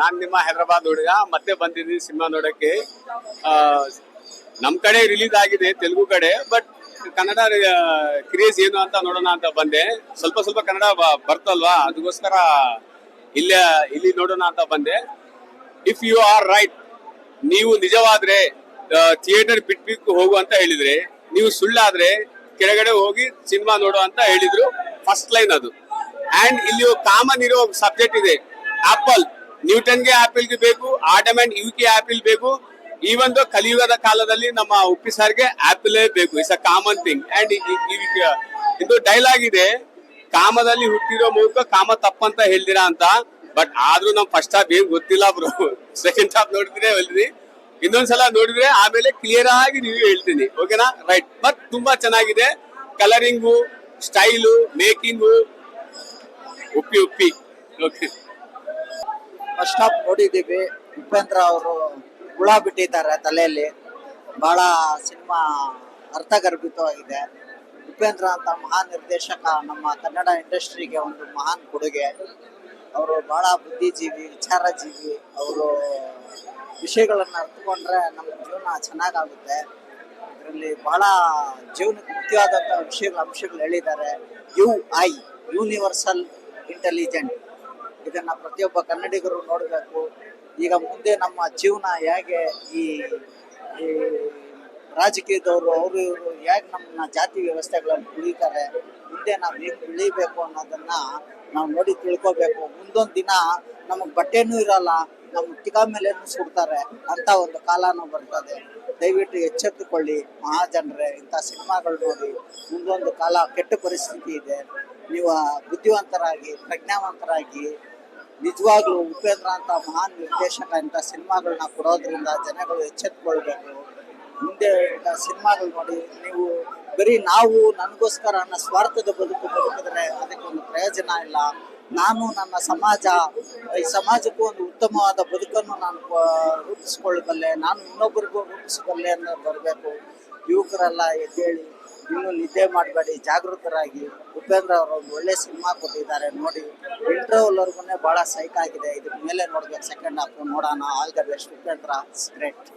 ನಾನ್ ನಿಮ್ಮ ಹೈದರಾಬಾದ್ ಹುಡುಗ, ಮತ್ತೆ ಬಂದಿದ್ದೀನಿ ಸಿನಿಮಾ ನೋಡಕ್ಕೆ. ನಮ್ಮ ನಮ್ ಕಡೆ ರಿಲೀಸ್ ಆಗಿದೆ ತೆಲುಗು ಕಡೆ, ಬಟ್ ಕನ್ನಡ ಕ್ರೇಜ್ ಏನು ಅಂತ ನೋಡೋಣ ಅಂತ ಬಂದೆ. ಸ್ವಲ್ಪ ಸ್ವಲ್ಪ ಕನ್ನಡ ಬರ್ತಲ್ವಾ? ಅದಕ್ಕೋಸ್ಕರ ಇಲ್ಲ, ಇಲ್ಲಿ ನೋಡೋಣ ಅಂತ ಬಂದೆ. ಇಫ್ ಯು ಆರ್ ರೈಟ್ ನೀವು ನಿಜವಾದ್ರೆ ಥಿಯೇಟರ್ ಬಿಟ್ಬಿಟ್ಟು ಹೋಗು ಅಂತ ಹೇಳಿದ್ರೆ, ನೀವು ಸುಳ್ಳಾದ್ರೆ ಕೆಳಗಡೆ ಹೋಗಿ ಸಿನಿಮಾ ನೋಡು ಅಂತ ಹೇಳಿದ್ರು ಫಸ್ಟ್ ಲೈನ್ ಅದು. ಅಂಡ್ ಇಲ್ಲಿ ಕಾಮನ್ ಇರೋ ಸಬ್ಜೆಕ್ಟ್ ಇದೆ ಆಪಲ್ ನ್ಯೂಟನ್ಗೆ ಆಪಲ್ಗೆ ಬೇಕು ಆಟಮೆಂಟ್ ಯುಕೆ ಆಪಲ್ ಬೇಕು. ಈ ಒಂದು ಕಲಿಯುಗದ ಕಾಲದಲ್ಲಿ ನಮ್ಮ ಉಪ್ಪಿ ಸಾರ್ಗೆ ಆಪಲೇ ಬೇಕು. It's a common thing and ಇದು ಡೈಲಾಗ್ ಇದೆ. ಕಾಮದಲ್ಲಿ ಹುಟ್ಟಿರೋ ಮೂಲಕ ಕಾಮ ತಪ್ಪಂತ ಹೇಳ್ದಿರಾ ಅಂತ. ಬಟ್ ಆದ್ರೂ ನಮ್ ಫಸ್ಟ್ ಹಾಫ್ ಏನ್ ಗೊತ್ತಿಲ್ಲ ಬ್ರೋ ಸೆಕೆಂಡ್ ಹಾಫ್ ನೋಡಿದ್ರೆ ಹೇಳಿದ್ರಿ ಇನ್ನೊಂದ್ಸಲ ನೋಡಿದ್ರೆ ಆಮೇಲೆ ಕ್ಲಿಯರ್ ಆಗಿ ರಿವ್ಯೂ ಹೇಳ್ತೀನಿ. ಓಕೆನಾ ರೈಟ್ ಬಟ್ ತುಂಬಾ ಚೆನ್ನಾಗಿದೆ. Colouring style making Uppi Uppi. Okay ನೋಡಿದೀವಿ ನೋಡಿದ್ದೀವಿ. ಉಪೇಂದ್ರ ಅವರು ಹುಳ ಬಿಟ್ಟಿದ್ದಾರೆ ತಲೆಯಲ್ಲಿ. ಬಹಳ ಸಿನಿಮಾ ಅರ್ಥಗರ್ಭಿತವಾಗಿದೆ. ಉಪೇಂದ್ರ ಅಂತ ಮಹಾನ್ ನಿರ್ದೇಶಕ ನಮ್ಮ ಕನ್ನಡ ಇಂಡಸ್ಟ್ರಿಗೆ ಒಂದು ಮಹಾನ್ ಕೊಡುಗೆ. ಅವರು ಬಹಳ ಬುದ್ಧಿಜೀವಿ, ವಿಚಾರಜೀವಿ. ಅವರು ವಿಷಯಗಳನ್ನು ಅರ್ಥಕೊಂಡ್ರೆ ನಮ್ಮ ಜೀವನ ಚೆನ್ನಾಗಾಗುತ್ತೆ. ಇದರಲ್ಲಿ ಬಹಳ ಜೀವನಕ್ಕೆ ಮುಖ್ಯವಾದಂಥ ವಿಷಯಗಳ ಅಂಶಗಳು ಹೇಳಿದ್ದಾರೆ. ಯು ಐ ಯೂನಿವರ್ಸಲ್ ಇಂಟೆಲಿಜೆಂಟ್ ಇದನ್ನ ಪ್ರತಿಯೊಬ್ಬ ಕನ್ನಡಿಗರು ನೋಡಬೇಕು. ಈಗ ಮುಂದೆ ನಮ್ಮ ಜೀವನ ಹೇಗೆ, ಈ ಈ ರಾಜಕೀಯದವರು, ಅವರು ಇವರು ಹೇಗೆ ನಮ್ಮ ಜಾತಿ ವ್ಯವಸ್ಥೆಗಳನ್ನು ಉಳಿತಾರೆ ಮುಂದೆ ನಾವು ಹೇಗೆ ತಿಳಿಬೇಕು ಅನ್ನೋದನ್ನ ನಾವು ನೋಡಿ ತಿಳ್ಕೋಬೇಕು. ಮುಂದೊಂದು ದಿನ ನಮಗೆ ಬಟ್ಟೆನೂ ಇರಲ್ಲ ನಮ್ಮ ಟಿಕಾ ಮೇಲೆ ಸುಡ್ತಾರೆ, ಅಂತ ಒಂದು ಕಾಲನೂ ಬರ್ತದೆ. ದಯವಿಟ್ಟು ಎಚ್ಚೆತ್ತುಕೊಳ್ಳಿ ಮಹಾಜನರೇ, ಇಂಥ ಸಿನಿಮಾಗಳು ನೋಡಿ. ಮುಂದೊಂದು ಕಾಲ ಕೆಟ್ಟ ಪರಿಸ್ಥಿತಿ ಇದೆ. ನೀವು ಬುದ್ಧಿವಂತರಾಗಿ, ಪ್ರಜ್ಞಾವಂತರಾಗಿ ನಿಜವಾಗ್ಲೂ ಉಪೇಂದ್ರ ಅಂತ ಮಹಾನ್ ನಿರ್ದೇಶಕ ಇಂಥ ಸಿನಿಮಾಗಳನ್ನ ಕೊಡೋದ್ರಿಂದ ಜನಗಳು ಎಚ್ಚೆತ್ಕೊಳ್ಬೇಕು. ಮುಂದೆ ಸಿನಿಮಾಗಳು ನೋಡಿ, ನೀವು ಬರೀ ನಾವು ನನಗೋಸ್ಕರ ನನ್ನ ಸ್ವಾರ್ಥದ ಬದುಕು ಬದುಕಿದ್ರೆ ಅದಕ್ಕೊಂದು ಪ್ರಯೋಜನ ಇಲ್ಲ. ನಾನು ನನ್ನ ಸಮಾಜ, ಈ ಸಮಾಜಕ್ಕೂ ಒಂದು ಉತ್ತಮವಾದ ಬದುಕನ್ನು ನಾನು ರೂಪಿಸ್ಕೊಳ್ಬಲ್ಲೆ ನಾನು ಇನ್ನೊಬ್ಬರಿಗೂ ರೂಪಿಸಬಲ್ಲೆ ಅನ್ನೋದು ಬರಬೇಕು. ಯುವಕರೆಲ್ಲ ಎದ್ದೇಳಿ ಇನ್ನು ನಿದ್ದೆ ಮಾಡಬೇಡಿ, ಜಾಗೃತರಾಗಿ. ಉಪೇಂದ್ರ ಅವರು ಒಂದು ಒಳ್ಳೆ ಸಿನಿಮಾ ಕೊಟ್ಟಿದ್ದಾರೆ ನೋಡಿ. ಇಂಟರ್ವಲ್ವರೆಗೂ ಬಹಳ ಸೈಕ್ ಆಗಿದೆ. ಇದ್ರ ಮೇಲೆ ನೋಡ್ಬೇಕು ಸೆಕೆಂಡ್ ಹಾಫ್ ನೋಡೋಣ. All the best, Upendra. Great